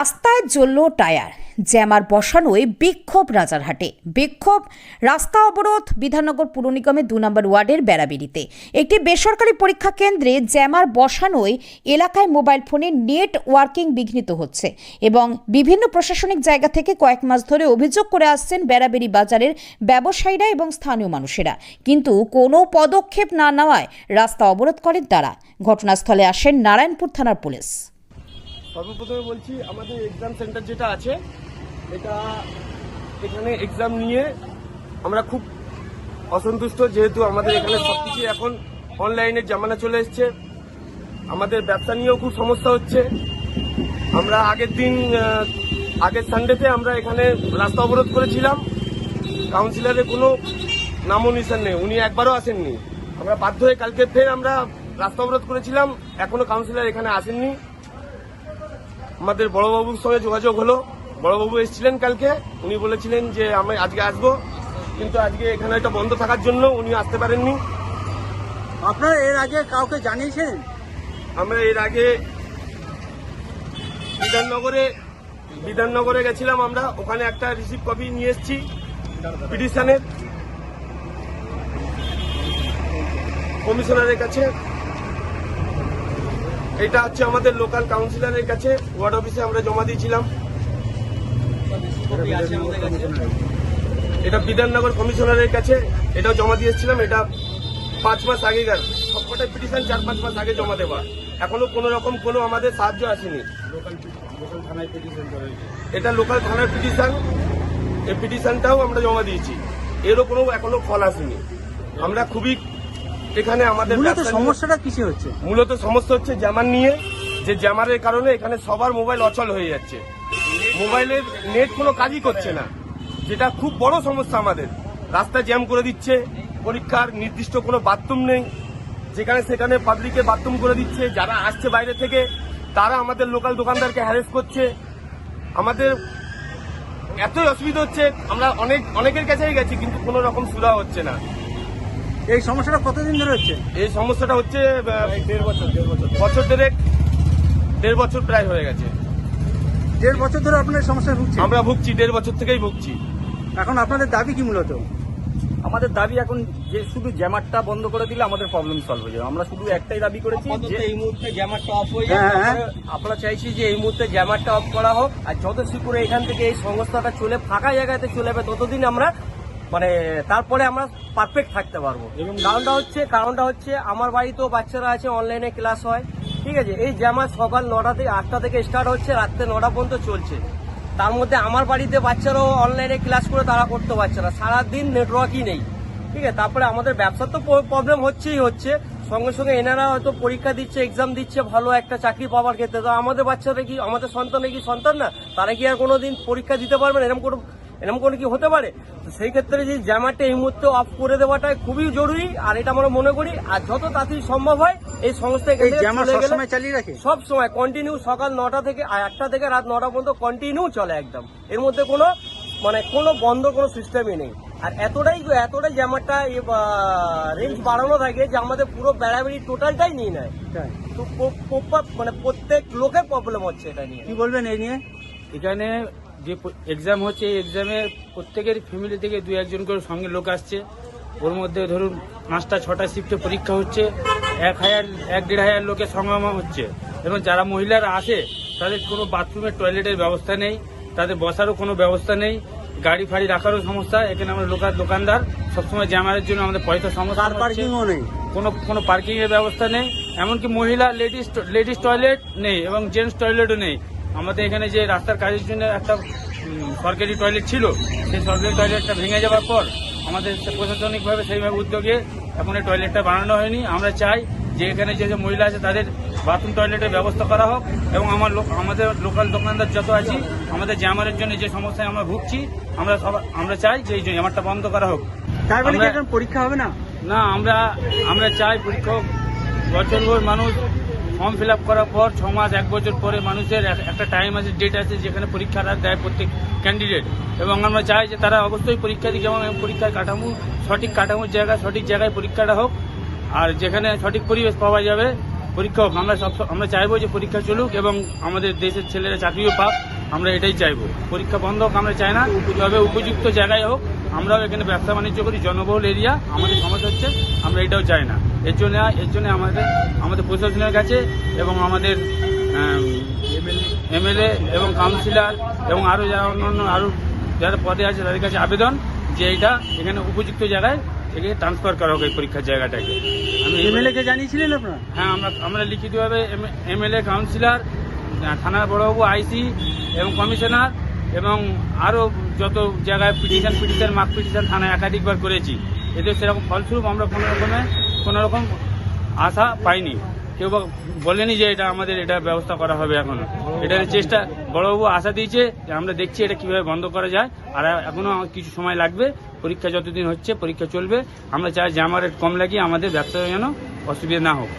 রাস্তায় জ্বলল tyre. Jammer বসানোয় বিক্ষোভ রাজারহাটে। বিক্ষোভ, রাস্তা অবরোধ, বিধাননগর পুর নিগমের দু নম্বর ওয়ার্ডের বেড়াবেড়িতে। একটি বেসরকারি পরীক্ষা কেন্দ্রে জ্যামার বসানোয় এলাকায় মোবাইল ফোনে নেট ওয়ার্কিং বিঘ্নিত হচ্ছে এবং বিভিন্ন প্রশাসনিক জায়গা থেকে কয়েক মাস ধরে অভিযোগ করে আসছেন বেড়াবেড়ি বাজারের ব্যবসায়ীরা এবং স্থানীয় মানুষেরা। কিন্তু কোনো পদক্ষেপ না নেওয়ায় রাস্তা অবরোধ করেন তারা। ঘটনাস্থলে আসেন নারায়ণপুর থানার পুলিশ। সর্বপ্রথমে বলছি, আমাদের এক্সাম সেন্টার যেটা আছে, এটা এখানে এক্সাম নিয়ে আমরা খুব অসন্তুষ্ট, যেহেতু আমাদের এখানে সবকিছু এখন অনলাইনে জামানা চলে এসছে। আমাদের ব্যবসা নিয়েও খুব সমস্যা হচ্ছে। আমরা আগের দিন আগের সানডেতে আমরা এখানে রাস্তা অবরোধ করেছিলাম। কাউন্সিলরের কোনো নামও নিশান নেই, উনি একবারও আসেননি। আমরা বাধ্য হয়ে কালকে ফের আমরা রাস্তা অবরোধ করেছিলাম। এখনও কাউন্সিলর এখানে আসেননি। আমাদের বড়বাবুর সঙ্গে যোগাযোগ হলো। বড়বাবু এসেছিলেন কালকে। উনি বলেছিলেন যে আমি আজকে আসব। কিন্তু আজকে এখানে একটা বন্ধ থাকার জন্য উনি আসতে পারেননি। আপনারা এর আগে কাউকে জানিয়েছেন? আমরা এর আগে বিধাননগরে বিধাননগরে গেছিলাম আমরা। ওখানে একটা রিসিভ কপি নিয়ে এসেছি পিটিশনের। কমিশনারের কাছে। এটা হচ্ছে আমাদের লোকাল কাউন্সিলরের কাছে ওয়ার্ড অফিসে আমরা জমা দিয়েছিলাম। এটা বিধাননগর কমিশনারের কাছে, এটাও জমা দিয়েছিলাম এটা পাঁচ মাস আগেকার। সবকটাই পিটিশন চার পাঁচ মাস আগে জমা দেওয়া। এখনও কোনো রকম কোনো আমাদের সাহায্য আসেনি। এটা লোকাল থানার পিটিশন এই পিটিশনটাও আমরা জমা দিয়েছি। এরও কোনো এখনও ফল আসেনি। আমরা খুবই এখানে আমাদের মূলত সমস্যাটা কিসে হচ্ছে? মূলত সমস্যা হচ্ছে জ্যামার নিয়ে যে জ্যামারের কারণে এখানে সবার মোবাইল অচল হয়ে যাচ্ছে। মোবাইলের নেট কোনো কাজই করছে না। যেটা খুব বড় সমস্যা আমাদের। রাস্তা জ্যাম করে দিচ্ছে পরীক্ষার নির্দিষ্ট কোনো বাথরুম নেই। যেখানে সেখানে পাবলিকে বাথরুম করে দিচ্ছে যারা আসছে বাইরে থেকে তারা আমাদের লোকাল দোকানদারকে হ্যারেস করছে। আমাদের এতই অসুবিধা হচ্ছে আমরা অনেক অনেকের কাছেই গেছি কিন্তু কোনো রকম সুরা হচ্ছে না। এই সমস্যাটা কতদিন ধরে হচ্ছে? এই সমস্যাটা হচ্ছে দেড় বছর দেড় বছর বছর দেড়েক দেড় বছর প্রায় হয়ে গেছে। দেড় বছর ধরে আপনার সমস্যা ভুগছে আমরা ভুগছি দেড় বছর থেকেই ভুগছি। এখন আপনাদের দাবি কি মূলত? আমাদের দাবি এখন যে শুধু জ্যামারটা বন্ধ করে দিলে আমাদের প্রবলেম সলভ হয়ে যাবে। আমরা শুধু একটাই দাবি করেছি যে এই মুহূর্তে জ্যামারটা অফ হয়ে হ্যাঁ, হ্যাঁ। আমরা চাইছি যে এই মুহূর্তে জ্যামারটা অফ করা হোক। আর যত শীঘ্র এখান থেকে এই সংস্থাটা চলে ফাঁকা জায়গাতে চলে যাবে ততদিন আমরা মানে তারপরে আমরা পারফেক্ট থাকতে পারব। কারণটা হচ্ছে কারণটা হচ্ছে আমার বাড়িতেও বাচ্চারা আছে অনলাইনে ক্লাস হয়। ঠিক আছে? এই জ্যামার সকাল নটা থেকে আটটা থেকে স্টার্ট হচ্ছে রাত্রে নটা পর্যন্ত চলছে। তার মধ্যে আমার বাড়িতে বাচ্চারাও অনলাইনে ক্লাস করে তারা করতে পারছে না। সারাদিন নেটওয়ার্কই নেই। ঠিক আছে? তারপরে আমাদের ব্যবসার তো প্রবলেম হচ্ছেই হচ্ছে। সঙ্গে সঙ্গে এনারা হয়তো পরীক্ষা দিচ্ছে এক্সাম দিচ্ছে ভালো একটা চাকরি পাওয়ার ক্ষেত্রে। তো আমাদের বাচ্চারা কি আমাদের সন্তানে কি সন্তান না? তারা কি আর কোনোদিন পরীক্ষা দিতে পারবে না? এরকম কোনো এরকম কোনো কি হতে পারে? তো সেই ক্ষেত্রে যে জ্যামারটা এই মুহূর্তে অফ করে দেওয়াটা খুবই জরুরি আর এটা আমরা মনে করি আর যত তাড়াতাড়ি সম্ভব হয় এই সংস্থা চালিয়ে রাখে? সব সময় কন্টিনিউ সকাল নটা থেকে আর আটটা থেকে রাত নটা পর্যন্ত কন্টিনিউ চলে একদম। এর মধ্যে কোনো মানে কোনো বন্ধ কোনো সিস্টেমই নেই। আর এতটাই এতটাই জ্যামারটা রেঞ্জ বাড়ানো থাকে যে আমাদের পুরো বেড়াবেড়ি টোটালটাই নিয়ে নেয়। তো মানে প্রত্যেক লোকের প্রবলেম হচ্ছে এটা নিয়ে। কি বলবেন এই নিয়ে? এখানে যে এক্সাম হচ্ছে এই এক্সামে প্রত্যেকের ফ্যামিলি থেকে দু একজন করে সঙ্গে লোক আসছে। ওর মধ্যে ধরুন পাঁচটা ছটা শিফটে পরীক্ষা হচ্ছে এক হাজার এক দেড় হাজার লোকের সমাগম হচ্ছে। এবং যারা মহিলারা আসে তাদের কোনো বাথরুমের টয়লেটের ব্যবস্থা নেই তাদের বসারও কোনো ব্যবস্থা নেই গাড়ি ফাড়ি রাখারও সমস্যা এখানে আমরা লোকাল দোকানদার সবসময় জ্যামারের জন্য আমাদের পয়সা সমস্যা। পার্কিংও নেই। কোনো কোনো পার্কিংয়ের ব্যবস্থা নেই এমনকি মহিলা লেডিস লেডিস টয়লেট নেই এবং জেন্টস টয়লেটও নেই। আমাদের এখানে যে রাস্তার কাজের জন্য একটা সরকারি টয়লেট ছিল সেই সরকারি টয়লেটটা ভেঙে যাওয়ার পর আমাদের প্রশাসনিকভাবে সেইভাবে উদ্যোগে এখন এই টয়লেটটা বানানো হয়নি। আমরা চাই যে এখানে যে মহিলা আছে তাদের বাথরুম টয়লেটের ব্যবস্থা করা হোক এবং আমার লোক- আমাদের লোকাল দোকানদার যত আছি আমাদের জামারের জন্য যে সমস্যায় আমরা ভুগছি আমরা সব আমরা চাই যে এই জামারটা বন্ধ করা হোক। মানে পরীক্ষা হবে না? না আমরা আমরা চাই পরীক্ষক বছরভর মানুষ ফর্ম ফিল করার পর ছ মাস, এক বছর পরে মানুষের এক- একটা টাইম আছে ডেট আছে যেখানে পরীক্ষাটা দেয় প্রত্যেক ক্যান্ডিডেট এবং আমরা চাই যে তারা অবশ্যই পরীক্ষা দিকে এবং পরীক্ষার কাঠামো, সঠিক কাঠামোর জায়গায় সঠিক জায়গায় পরীক্ষাটা হোক। আর যেখানে সঠিক পরিবেশ পাওয়া যাবে, পরীক্ষা হোক। আমরা সব আমরা চাইব যে পরীক্ষা চলুক এবং আমাদের দেশের ছেলেরা চাকরিও পাক। আমরা এটাই চাইব। পরীক্ষা বন্ধ হোক, আমরা চাই না। তবে উপযুক্ত জায়গায় হোক। আমরাও এখানে ব্যবসা বাণিজ্য করি, জনবহুল এরিয়া। আমাদের সমস্যা হচ্ছে আমরা এটাও চাই না। এর জন্য এর জন্য আমাদের আমাদের প্রশাসনের কাছে এবং আমাদের এমএলএ এবং কাউন্সিলর এবং আরও যারা অন্যান্য আরও যারা পদে আছে তাদের কাছে আবেদন যে এটা এখানে উপযুক্ত জায়গায় এখানে ট্রান্সফার করা হোক এই পরীক্ষার জায়গাটাকে। আমি এমএলএকে জানিয়েছিলেন আপনারা? হ্যাঁ আমরা আমরা লিখিতভাবে এমএলএ কাউন্সিলর থানার বড়বাবু আইসি এবং কমিশনার এবং আরও যত জায়গায় পিটিশন পিটিশন মার্ক পিটিশন থানায় একাধিকবার করেছি। এতে সেরকম ফলস্বরূপ আমরা কোনো রকমে কোনো রকম আশা পাইনি। কেউ বলেনি যে এটা আমাদের এটা ব্যবস্থা করা হবে এখনও। এটার চেষ্টা, বড়বাবু আশা দিয়েছে যে আমরা দেখছি এটা কীভাবে বন্ধ করা যায়। আর এখনও কিছু সময় লাগবে। পরীক্ষা যতদিন হচ্ছে, পরীক্ষা চলবে। আমরা চাই যে আমার কম লাগিয়ে আমাদের ব্যবসা যেন অসুবিধা না হোক।